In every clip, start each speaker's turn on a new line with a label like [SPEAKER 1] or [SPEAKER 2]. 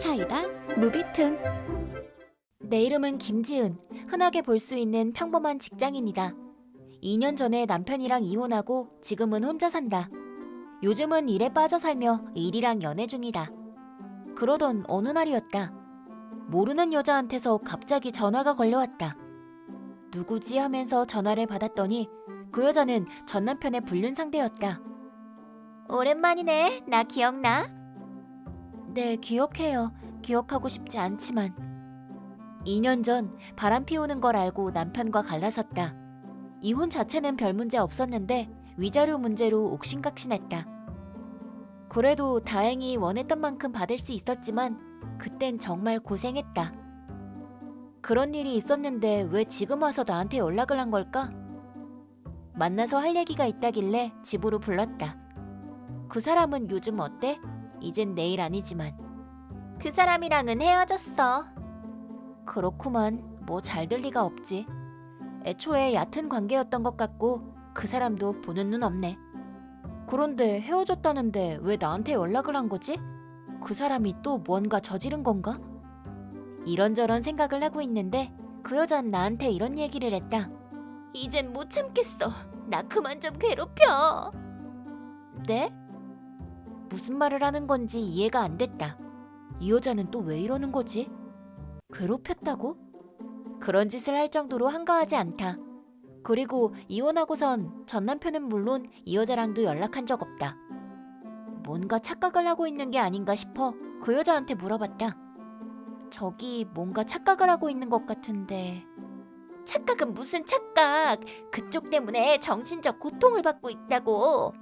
[SPEAKER 1] 사이다 무비튼. 내 이름은 김지은. 흔하게 볼 수 있는 평범한 직장인이다. 2년 전에 남편이랑 이혼하고 지금은 혼자 산다. 요즘은 일에 빠져 살며 일이랑 연애 중이다. 그러던 어느 날이었다. 모르는 여자한테서 갑자기 전화가 걸려왔다. 누구지 하면서 전화를 받았더니 그 여자는 전 남편의 불륜 상대였다 오랜만이네. 나 기억나? 네, 기억해요. 기억하고 싶지 않지만. 2년 전 바람 피우는 걸 알고 남편과 갈라섰다. 이혼 자체는 별 문제 없었는데 위자료 문제로 옥신각신했다. 그래도 다행히 원했던 만큼 받을 수 있었지만 그땐 정말 고생했다. 그런 일이 있었는데 왜 지금 와서 나한테 연락을 한 걸까? 만나서 할 얘기가 있다길래 집으로 불렀다. 그 사람은 요즘 어때? 이젠 내일 아니지만 그 사람이랑은 헤어졌어. 그렇구만. 뭐 잘 될 리가 없지. 애초에 얕은 관계였던 것 같고 그 사람도 보는 눈 없네. 그런데 헤어졌다는데 왜 나한테 연락을 한 거지? 그 사람이 또 뭔가 저지른 건가? 이런저런 생각을 하고 있는데 그 여잔 나한테 이런 얘기를 했다. 이젠 못 참겠어. 나 그만 좀 괴롭혀. 네? 무슨 말을 하는 건지 이해가 안 됐다. 이 여자는 또 왜 이러는 거지? 괴롭혔다고? 그런 짓을 할 정도로 한가하지 않다. 그리고 이혼하고선 전 남편은 물론 이 여자랑도 연락한 적 없다. 뭔가 착각을 하고 있는 게 아닌가 싶어 그 여자한테 물어봤다. 저기 뭔가 착각을 하고 있는 것 같은데. 착각은 무슨 착각? 그쪽 때문에 정신적 고통을 받고 있다고.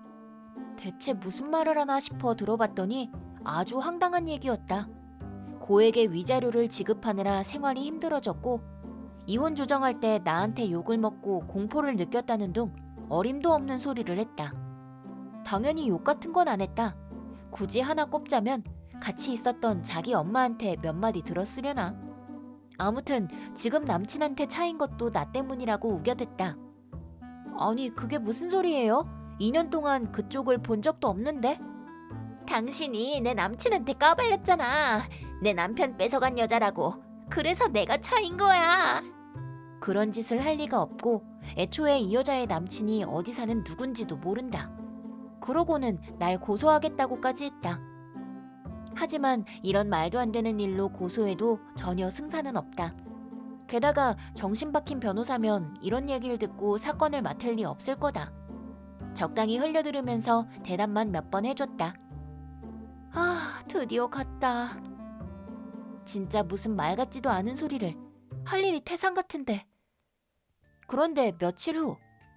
[SPEAKER 1] 대체 무슨 말을 하나 싶어 들어봤더니 아주 황당한 얘기였다. 고에게 위자료를 지급하느라 생활이 힘들어졌고 이혼 조정할 때 나한테 욕을 먹고 공포를 느꼈다는 등 어림도 없는 소리를 했다. 당연히 욕 같은 건 안 했다. 굳이 하나 꼽자면 같이 있었던 자기 엄마한테 몇 마디 들었으려나. 아무튼 지금 남친한테 차인 것도 나 때문이라고 우겨댔다. 아니 그게 무슨 소리예요? 2년 동안 그쪽을 본 적도 없는데? 당신이 내 남친한테 까발렸잖아. 내 남편 뺏어간 여자라고. 그래서 내가 차인 거야. 그런 짓을 할 리가 없고 애초에 이 여자의 남친이 어디 사는 누군지도 모른다. 그러고는 날 고소하겠다고까지 했다. 하지만 이런 말도 안 되는 일로 고소해도 전혀 승산은 없다. 게다가 정신 박힌 변호사면 이런 얘기를 듣고 사건을 맡을 리 없을 거다. 적당히 흘려들으면서 대답만 몇 번 해줬다. 아, 드디어 갔다. 진짜 무슨 말 같지도 않은 소리를 할 일이 태산 같은데. 그런데 며칠 후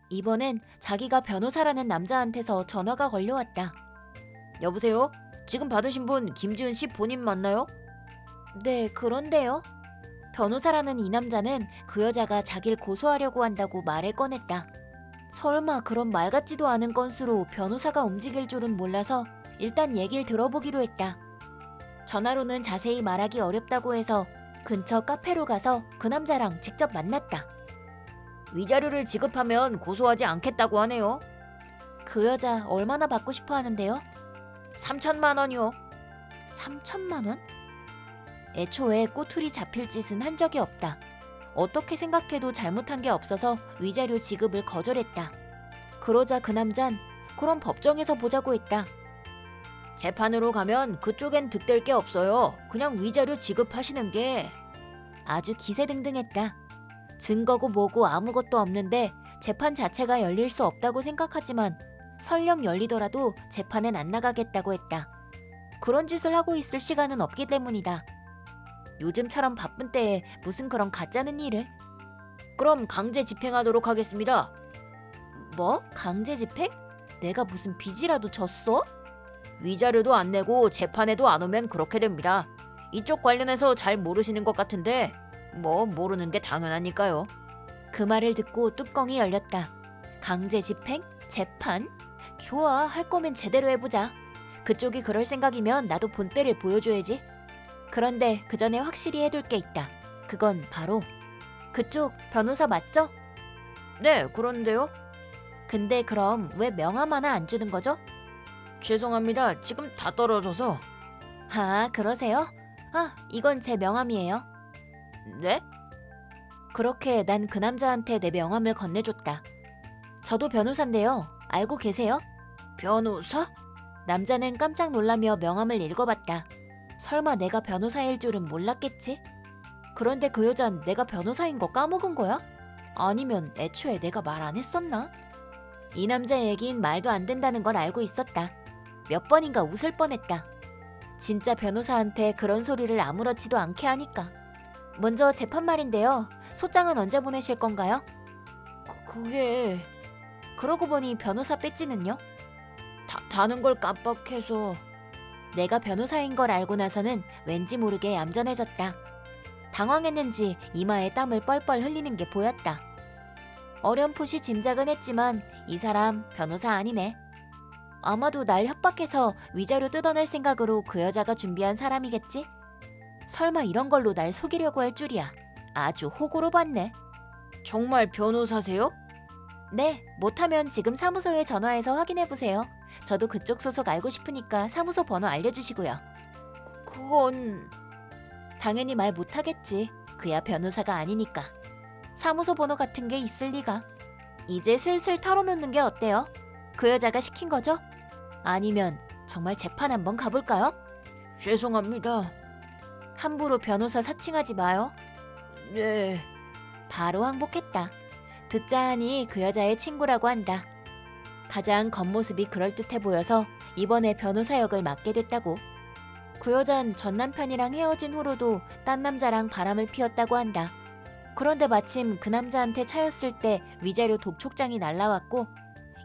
[SPEAKER 1] 이번엔 자기가 변호사라는 남자한테서 전화가 걸려왔다. 여보세요? 지금 받으신 분 김지은 씨 본인 맞나요? 네, 그런데요. 변호사라는 이 남자는 그 여자가 자기를 고소하려고 한다고 말을 꺼냈다. 설마 그런 말 같지도 않은 건수로 변호사가 움직일 줄은 몰라서 일단 얘기를 들어보기로 했다. 전화로는 자세히 말하기 어렵다고 해서 근처 카페로 가서 그 남자랑 직접 만났다. 위자료를 지급하면 고소하지 않겠다고 하네요. 그 여자 얼마나 받고 싶어 하는데요? 3천만 원이요. 3천만 원? 애초에 꼬투리 잡힐 짓은 한 적이 없다. 어떻게 생각해도 잘못한 게 없어서 위자료 지급을 거절했다. 그러자 그 남잔 그럼 법정에서 보자고 했다. 재판으로 가면 그쪽엔 득될 게 없어요. 그냥 위자료 지급하시는 게 아주 기세등등했다. 증거고 뭐고 아무것도 없는데 재판 자체가 열릴 수 없다고 생각하지만 설령 열리더라도 재판은 안 나가겠다고 했다. 그런 짓을 하고 있을 시간은 없기 때문이다. 요즘처럼 바쁜 때에 무슨 그런 가짜는 일을? 그럼 강제 집행하도록 하겠습니다. 뭐? 강제 집행? 내가 무슨 빚이라도 졌어? 위자료도 안 내고 재판에도 안 오면 그렇게 됩니다. 이쪽 관련해서 잘 모르시는 것 같은데 뭐 모르는 게 당연하니까요. 그 말을 듣고 뚜껑이 열렸다. 강제 집행? 재판? 좋아, 할 거면 제대로 해보자. 그쪽이 그럴 생각이면 나도 본때를 보여줘야지. 그런데 그 전에 확실히 해둘 게 있다. 그건 바로 그쪽 변호사 맞죠? 네, 그런데요. 근데 그럼 왜 명함 하나 안 주는 거죠? 죄송합니다. 지금 다 떨어져서. 아, 그러세요? 아, 이건 제 명함이에요. 네? 그렇게 난 그 남자한테 내 명함을 건네줬다. 저도 변호사인데요. 알고 계세요? 변호사? 남자는 깜짝 놀라며 명함을 읽어봤다. 설마 내가 변호사일 줄은 몰랐겠지? 그런데 그 여잔 내가 변호사인 거 까먹은 거야? 아니면 애초에 내가 말 안 했었나? 이 남자 얘긴 말도 안 된다는 걸 알고 있었다. 몇 번인가 웃을 뻔했다. 진짜 변호사한테 그런 소리를 아무렇지도 않게 하니까. 먼저 재판 말인데요. 소장은 언제 보내실 건가요? 그, 그게... 그러고 보니 변호사 배지는요? 다, 다는 걸 깜빡해서... 내가 변호사인 걸 알고 나서는 왠지 모르게 얌전해졌다. 당황했는지 이마에 땀을 뻘뻘 흘리는 게 보였다. 어렴풋이 짐작은 했지만 이 사람 변호사 아니네. 아마도 날 협박해서 위자료 뜯어낼 생각으로 그 여자가 준비한 사람이겠지? 설마 이런 걸로 날 속이려고 할 줄이야. 아주 호구로 봤네. 정말 변호사세요? 네, 못하면 지금 사무소에 전화해서 확인해 보세요. 저도 그쪽 소속 알고 싶으니까 사무소 번호 알려주시고요. 그건 당연히 말 못하겠지. 그야 변호사가 아니니까. 사무소 번호 같은 게 있을 리가. 이제 슬슬 털어놓는 게 어때요? 그 여자가 시킨 거죠? 아니면 정말 재판 한번 가볼까요? 죄송합니다. 함부로 변호사 사칭하지 마요. 네. 바로 항복했다. 듣자 하니 그 여자의 친구라고 한다. 가장 겉모습이 그럴듯해 보여서 이번에 변호사 역을 맡게 됐다고. 그 여잔 전 남편이랑 헤어진 후로도 딴 남자랑 바람을 피웠다고 한다. 그런데 마침 그 남자한테 차였을 때 위자료 독촉장이 날라왔고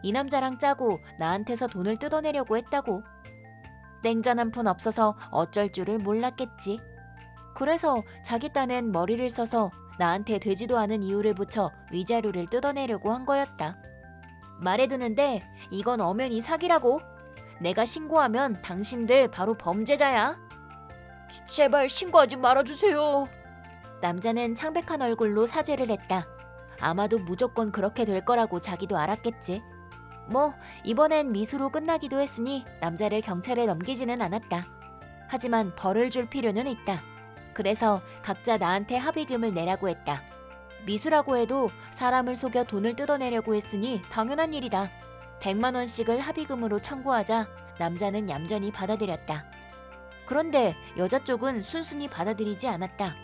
[SPEAKER 1] 이 남자랑 짜고 나한테서 돈을 뜯어내려고 했다고. 냉전 한 푼 없어서 어쩔 줄을 몰랐겠지. 그래서 자기 딴엔 머리를 써서 나한테 되지도 않은 이유를 붙여 위자료를 뜯어내려고 한 거였다. 말해두는데 이건 엄연히 사기라고. 내가 신고하면 당신들 바로 범죄자야. 제발 신고하지 말아주세요. 남자는 창백한 얼굴로 사죄를 했다. 아마도 무조건 그렇게 될 거라고 자기도 알았겠지. 뭐 이번엔 미수로 끝나기도 했으니 남자를 경찰에 넘기지는 않았다. 하지만 벌을 줄 필요는 있다. 그래서 각자 나한테 합의금을 내라고 했다. 미수라고 해도 사람을 속여 돈을 뜯어내려고 했으니 당연한 일이다. 100만 원씩을 합의금으로 청구하자 남자는 얌전히 받아들였다. 그런데 여자 쪽은 순순히 받아들이지 않았다.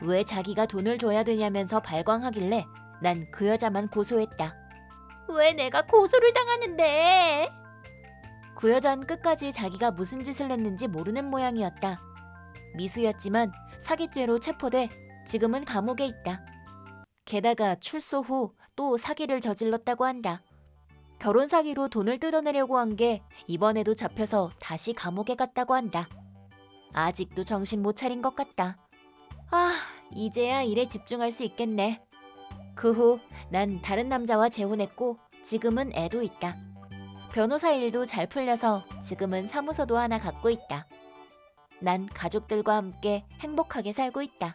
[SPEAKER 1] 왜 자기가 돈을 줘야 되냐면서 발광하길래 난 그 여자만 고소했다. 왜 내가 고소를 당하는데? 그 여잔 끝까지 자기가 무슨 짓을 했는지 모르는 모양이었다. 미수였지만 사기죄로 체포돼 지금은 감옥에 있다. 게다가 출소 후 또 사기를 저질렀다고 한다. 결혼 사기로 돈을 뜯어내려고 한 게 이번에도 잡혀서 다시 감옥에 갔다고 한다. 아직도 정신 못 차린 것 같다. 아, 이제야 일에 집중할 수 있겠네. 그 후 난 다른 남자와 재혼했고 지금은 애도 있다. 변호사 일도 잘 풀려서 지금은 사무소도 하나 갖고 있다. 난 가족들과 함께 행복하게 살고 있다.